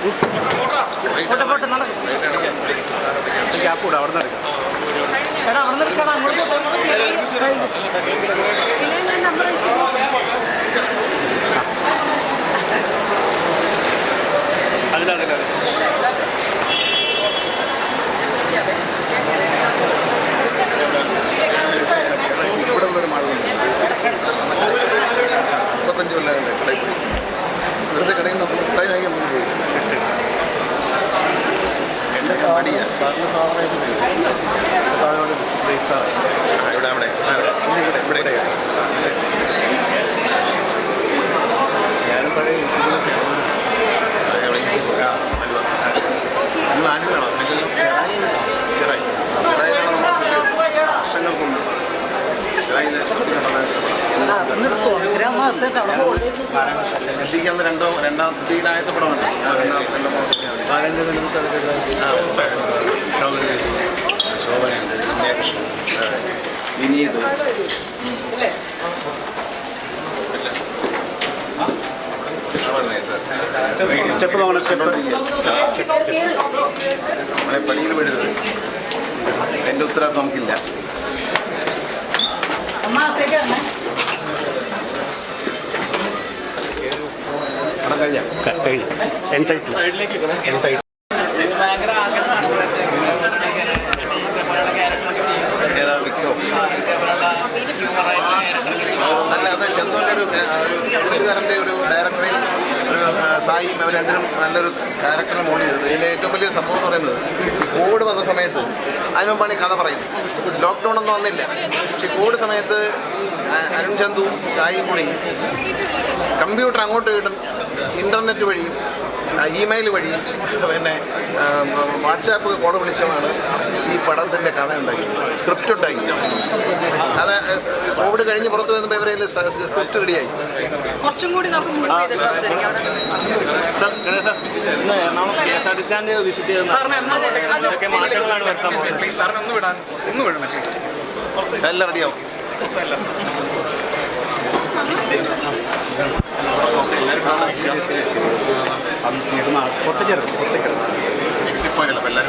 പോട്ടെ പോട്ടെ നടക്കും. ഗ്യാപ്പ് കൂടെ അവിടെ നിന്ന് എടുക്കാം. എടാ അവിടെ നിന്ന് എടുക്കണം അങ്ങോട്ട് അതിലതില മടിയാ ഇവിടെ അവിടെ ഇവിടെ. ഇവിടെ ഞാനും പഴയ ചെറായി ശ്രദ്ധിക്കുന്ന രണ്ടോ രണ്ടാം തീരായത്തെ പടമാണ്. രണ്ടാം രണ്ടാം ശോഭനയുണ്ട് വിനീത് സ്റ്റെപ്പ് നോക്കണം സ്റ്റെപ്പ്. നമ്മളെ പടിയിൽ വിടരുത്. എന്റെ ഉത്തരവാദിത്വം നമുക്കില്ല. പടം കഴിഞ്ഞാൽ കഴിഞ്ഞു. എൻ ടൈറ്റിൽ എൻ ടൈറ്റിൽ ഭയങ്കര വിക്രോ നല്ല അത് ചെന്തോന്റെ ഒരു എഴുത്തുകാരന്റെ ഒരു ഡയറക്ടറെയും ഒരു സായിയും അവർ രണ്ടിനും നല്ലൊരു ക്യാരക്ടറെ മോഡി ചെയ്തത് ഇതിന്റെ ഏറ്റവും വലിയ സംഭവം എന്ന് പറയുന്നത് കോവിഡ് വന്ന സമയത്ത് അതിന് മുമ്പാണ് ഈ കഥ പറയുന്നത്. ലോക്ക്ഡൗൺ ഒന്നും വന്നില്ല. പക്ഷെ കോവിഡ് സമയത്ത് അരുൺ ചന്തു സായിയും കൂടി കമ്പ്യൂട്ടർ അങ്ങോട്ട് കിട്ടും ഇന്റർനെറ്റ് വഴിയും ഇമെയിൽ വഴി പിന്നെ വാട്സാപ്പ് കോൾ വിളിച്ചുമാണ് ഈ പടത്തിന്റെ കഥ ഉണ്ടാക്കിയത് സ്ക്രിപ്റ്റ് ഉണ്ടാക്കി അത് കോവിഡ് കഴിഞ്ഞ് പുറത്ത് വന്നപ്പോൾ ഇവരെ സ്ക്രിപ്റ്റ് റെഡിയായി കുറച്ചും കൂടി നമുക്ക് മുൻപ് reporte y puede, la.